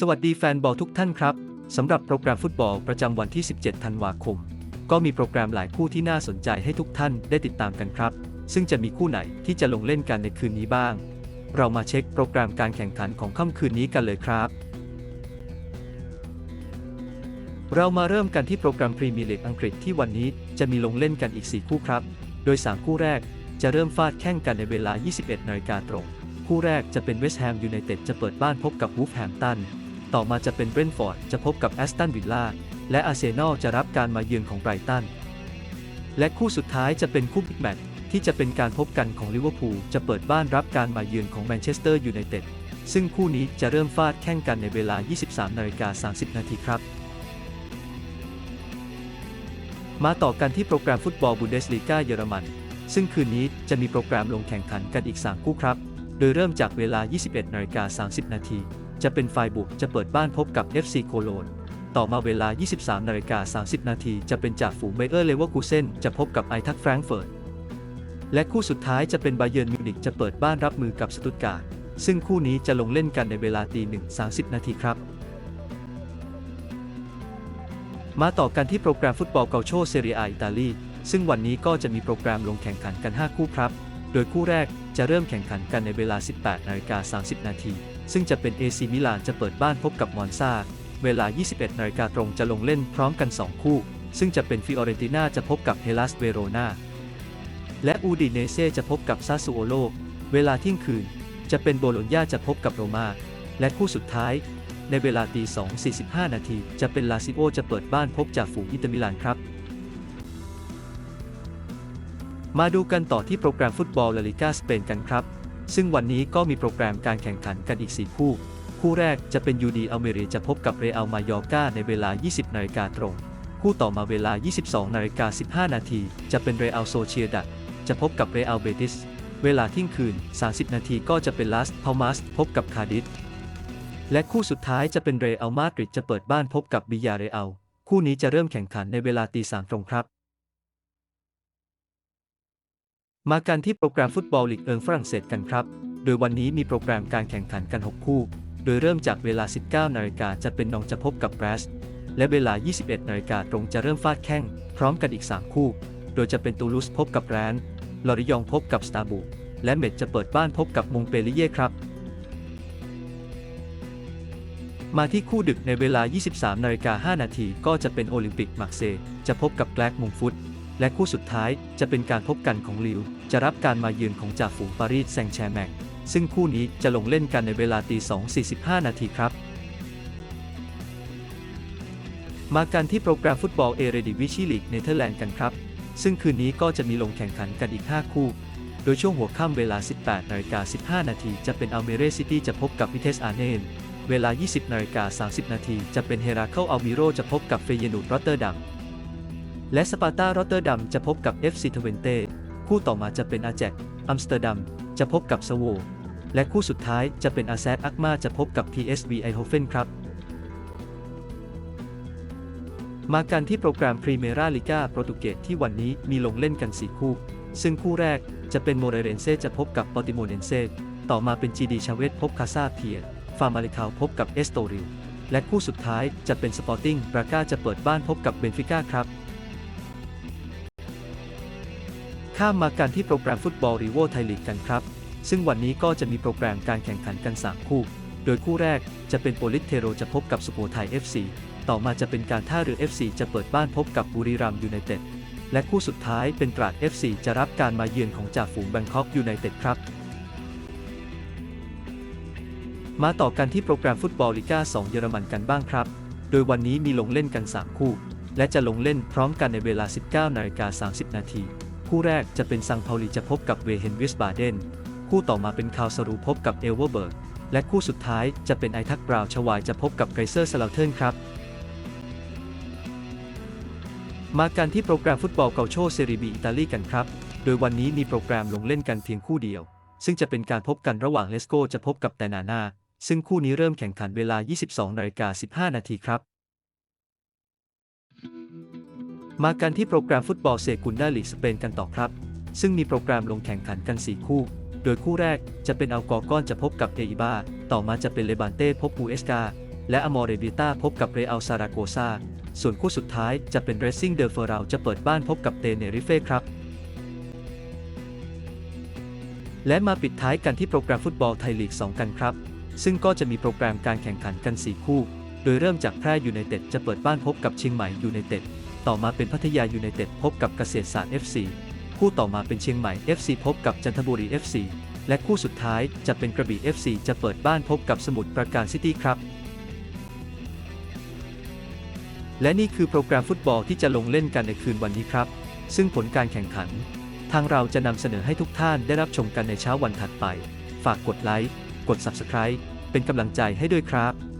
สวัสดีแฟนบอลทุกท่านครับ สำหรับโปรแกรมฟุตบอลประจำวันที่ 17 ธันวาคม ก็มีโปรแกรมหลายคู่ที่น่าสนใจให้ทุกท่านได้ติดตามกันครับ ซึ่งจะมีคู่ไหนที่จะลงเล่นกันในคืนนี้บ้าง เรามาเช็คโปรแกรมการแข่งขันของค่ำคืนนี้กันเลยครับ เรามาเริ่มกันที่โปรแกรมพรีเมียร์ลีกอังกฤษที่วันนี้จะมีลงเล่นกันอีก 4 คู่ครับ โดย 3 คู่แรกจะเริ่มฟาดแข่งกันในเวลา 21นาฬิกาตรง คู่แรกจะเป็นเวสต์แฮมยูไนเต็ดจะเปิดบ้านพบกับวูฟแฮมตัน ต่อมาจะเป็นเบรนฟอร์ดจะพบกับแอสตันวิลล่าและอาร์เซนอลจะรับการมาเยือนของไบรตัน และคู่สุดท้ายจะเป็นคู่บิ๊กแมตช์ที่จะเป็นการพบกันของลิเวอร์พูลจะเปิดบ้านรับการมาเยือนของแมนเชสเตอร์ยูไนเต็ดซึ่งคู่นี้จะเริ่มฟาดแข่งกันในเวลา 23นาฬิกา30 นาทีครับ มาต่อกันที่โปรแกรมฟุตบอลบุนเดสลีกาเยอรมัน ซึ่งคืนนี้จะมีโปรแกรมลงแข่งขันกันอีก 3 คู่ครับ โดยเริ่มจากเวลา 21นาฬิกา30 นาที จะเป็นไฟบุกจะเปิดบ้านพบกับ FC โคโลน ต่อมาเวลา 23นาฬิกา30 นาทีจะเป็นจากฝูงเบเออร์เลเวอร์คูเซนจะพบกับไอทักแฟรงเฟิร์ต และคู่สุดท้ายจะเป็นบาเยิร์นมิวนิกจะเปิดบ้านรับมือกับสตุตการ์ด ซึ่งคู่นี้จะลงเล่นกันในเวลาตีหนึ่ง30นาทีครับ มาต่อกันที่โปรแกรมฟุตบอลเกาโชเซเรียอิตาลี ซึ่งวันนี้ก็จะมีโปรแกรมลงแข่งขันกัน 5 คู่ครับ โดยคู่แรกจะเริ่มแข่งขันกันในเวลา 18นาฬิกา30 นาที ซึ่งจะเป็นเอซีมิลานจะเปิดบ้านพบกับมอนซาเวลา 21นาฬิกาตรงจะลงเล่นพร้อมกัน 2 คู่ ซึ่งจะเป็นฟิออเรนติน่าจะพบกับเฮลัสเวโรนาและอูดิเนเซ่จะพบกับซาซูโอโลเวลาเที่ยงคืน จะเป็นโบโลญญาจะพบกับโรมาและคู่สุดท้าย ในเวลาตี2.45 นาทีจะเป็นลาซิโอจะเปิดบ้านพบจากฝูงอินเตอร์มิลานครับ มาดูกันต่อที่โปรแกรมฟุตบอลลาลิกาสเปนกันครับ ซึ่งวันนี้ก็มีโปรแกรมการแข่งขันกันอีก 4 คู่ คู่แรกจะเป็นยูดีอเมรีจะพบกับเรอัลมายอร์กาในเวลา 20นาฬิกาตรง คู่ต่อมาเวลา 22นาฬิกา15 นาที จะเป็นเรอัลโซเชียดัดจะพบกับเรอัลเบติส เวลาเที่ยงคืน 30 นาทีก็จะเป็นลาสพามัสพบกับคาดิสและคู่สุดท้ายจะเป็นเรอัลมาดริดจะเปิดบ้านพบกับบิยาเรอัลคู่นี้จะเริ่มแข่งขันในเวลาตีสามตรงครับ มากันที่โปรแกรมฟุตบอลลีกเอิงฝรั่งเศสกันครับ โดยวันนี้มีโปรแกรมการแข่งขันกัน 6 คู่ โดยเริ่มจากเวลา 19 นาฬิกาจะเป็นนองจะพบกับแบรสและเวลา 21 นาฬิกาตรงจะเริ่มฟาดแข้ง พร้อมกันอีก 3 คู่ โดยจะเป็นตูลูสพบกับแรนลอริยองพบกับสตาบูและเมดจะเปิดบ้านพบกับมงเปลิเย่ครับ มาที่คู่ดึกในเวลา 23 นาฬิกา5นาทีก็จะเป็นโอลิมปิกมาร์เซจะพบกับแกลกมงฟุต และคู่สุดท้ายจะเป็นการพบกันของลิว จะรับการมาเยือนของจ่าฝูงปารีสแซงแชร์แมง ซึ่งคู่นี้จะลงเล่นกันในเวลาตี2.45 นาทีครับ มากันที่โปรแกรมฟุตบอลเอเรดิวิชิลีกเนเธอร์แลนด์กันครับ ซึ่งคืนนี้ก็จะมีลงแข่งขันกันอีก 5 คู่ โดยช่วงหัวค่ำเวลา 18นาฬิกา15 นาทีจะเป็นอัลเมเรซิตี้จะพบกับวิเทสอาร์เนนเวลา 20นาฬิกา30 นาทีจะเป็นเฮราเคิลอัลมิโรจะพบกับเฟเยนูดรอตเตอร์ดัม และสปาร์ตารอตเตอร์ดัมจะพบกับ FC ทเวนเต้คู่ต่อมาจะเป็นอาแจกอัมสเตอร์ดัมจะพบกับสโวและคู่สุดท้ายจะเป็นอาแซดอักมาจะพบกับ PSV ไอโฮเฟนครับ มากันที่โปรแกรมพรีเมราลิกาโปรตุเกสที่วันนี้มีลงเล่นกัน 4 คู่ ซึ่งคู่แรกจะเป็นโมเรเรนเซจะพบกับปอติโมเนนเซต่อมาเป็นจีดีชาเวตพบคาซาเพียฟาร์มาลิคาวพบกับเอสโตริลและคู่สุดท้ายจะเป็นสปอร์ติ้งบราก้าจะเปิดบ้านพบกับเบนฟิก้าครับ ข้ามมากันที่โปรแกรมฟุตบอลรีโวไทยลีกกันครับ ซึ่งวันนี้ก็จะมีโปรแกรมการแข่งขันกัน 3 คู่ โดยคู่แรกจะเป็นโปลิสเทโรจะพบกับสุโขทัย FC ต่อมาจะเป็นการท่าเรือ FC จะเปิดบ้านพบกับบุรีรัมย์ยูไนเต็ด และคู่สุดท้ายเป็นตราด FC จะรับการมาเยือนของจ่าฝูงแบงคอกยูไนเต็ดครับ มาต่อกันที่โปรแกรมฟุตบอลลีกา2 เยอรมันกันบ้างครับ โดยวันนี้มีลงเล่นกัน 3 คู่ และจะลงเล่นพร้อมกันในเวลา 19นาฬิกา30 นาที คู่แรกจะเป็นซังเปาลีจะพบกับเวเฮนวิสบาเดน คู่ต่อมาเป็นคาวสรูพบกับเอลเวอร์เบิร์ก และคู่สุดท้ายจะเป็นไอทักบราวน์ชวายจะพบกับไกเซอร์สลาเทิร์นครับ มากันที่โปรแกรมฟุตบอลเกาโชเซรีบีอิตาลีกันครับ โดยวันนี้มีโปรแกรมลงเล่นกันเพียงคู่เดียว ซึ่งจะเป็นการพบกันระหว่างเลสโกจะพบกับแตนานาซึ่งคู่นี้เริ่มแข่งขันเวลา 22นาฬิกา15นาทีครับ มากันที่โปรแกรมฟุตบอลเซกุนดาลีสเปนกันต่อครับ ซึ่งมีโปรแกรมลงแข่งขันกัน 4 คู่ โดยคู่แรกจะเป็นอัลกอร์กอนจะพบกับเออิบาต่อมาจะเป็นเลบานเต้พบบูเอสกาและอมอเรบิต้าพบกับเรอัลซาราโกซาส่วนคู่สุดท้ายจะเป็นเรซิ่งเดอเฟอร์ราจะเปิดบ้านพบกับเตเนริเฟ่ครับ และมาปิดท้ายกันที่โปรแกรมฟุตบอลไทยลีก 2 กันครับ ซึ่งก็จะมีโปรแกรมการแข่งขันกัน 4 คู่ โดยเริ่มจากแพร่ยูไนเต็ดจะเปิดบ้านพบกับเชียงใหม่ยูไนเต็ด ต่อมาเป็นพัทยายูไนเต็ดพบกับเกษตรศาสตร์ FC คู่ต่อมาเป็นเชียงใหม่ FC พบกับจันทบุรี FC และคู่สุดท้ายจะเป็นกระบี่ FC จะเปิดบ้านพบกับสมุทรปราการซิตี้ครับ และนี่คือโปรแกรมฟุตบอลที่จะลงเล่นกันในคืนวันนี้ครับ ซึ่งผลการแข่งขัน ทางเราจะนำเสนอให้ทุกท่านได้รับชมกันในเช้าวันถัดไป ฝากกดไลค์ กด Subscribe เป็นกำลังใจให้ด้วยครับ